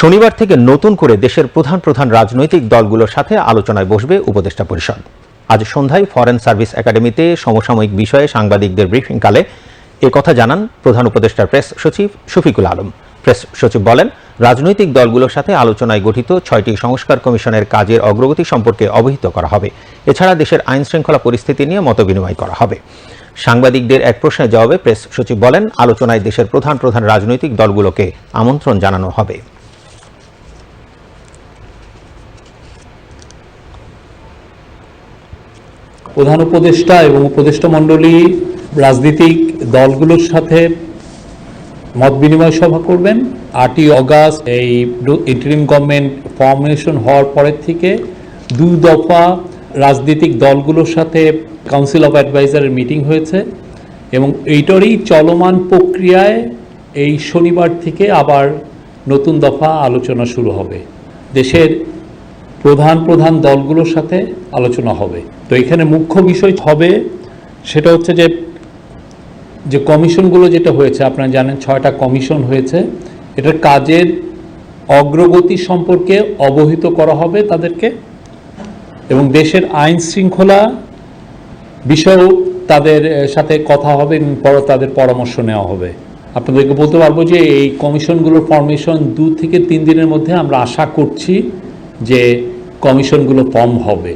শনিবার থেকে নতুন করে দেশের প্রধান প্রধান রাজনৈতিক দলগুলোর সাথে আলোচনায় বসবে উপদেষ্টা পরিষদ। আজ সন্ধ্যায় ফরেন সার্ভিস একাডেমিতে সমসাময়িক বিষয়ে সাংবাদিকদের ব্রিফিংকালে কথা জানান প্রধান উপদেষ্টার প্রেস সচিব শফিকুল আলম। প্রেস সচিব বলেন, রাজনৈতিক দলগুলোর সাথে আলোচনায় গঠিত ছয়টি সংস্কার কমিশনের কাজের অগ্রগতি সম্পর্কে অবহিত করা হবে। এছাড়া দেশের আইন শৃঙ্খলা পরিস্থিতি নিয়ে মতবিনিময় করা হবে। সাংবাদিকদের এক প্রশ্নের জবাবে প্রেস সচিব বলেন, আলোচনায় দেশের প্রধান প্রধান রাজনৈতিক দলগুলোকে আমন্ত্রণ জানানো হবে। প্রধান উপদেষ্টা এবং উপদেষ্টা মণ্ডলী, রাজনৈতিক দলগুলোর সাথে মত বিনিময় সভা করবেন। আটই অগাস্ট এই ইন্টারিম গভর্নমেন্ট ফর্মেশন হওয়ার পরের থেকে দুই দফা রাজনৈতিক দলগুলোর সাথে কাউন্সিল অফ অ্যাডভাইজারের মিটিং হয়েছে এবং এইটারই চলমান প্রক্রিয়ায় এই শনিবার থেকে আবার নতুন দফা আলোচনা শুরু হবে। দেশের প্রধান প্রধান দলগুলোর সাথে আলোচনা হবে। তো এখানে মুখ্য বিষয় হবে, সেটা হচ্ছে যে যে কমিশনগুলো যেটা হয়েছে, আপনারা জানেন ছয়টা কমিশন হয়েছে, এটার কাজের অগ্রগতি সম্পর্কে অবহিত করা হবে তাদেরকে, এবং দেশের আইন শৃঙ্খলা বিষয়েও তাদের সাথে কথা হবে, এবং তাদের পরামর্শ নেওয়া হবে। আপনাদেরকে বলতে পারব যে, এই কমিশনগুলোর ফরমেশন দু থেকে তিন দিনের মধ্যে আমরা আশা করছি যে কমিশনগুলো কম হবে।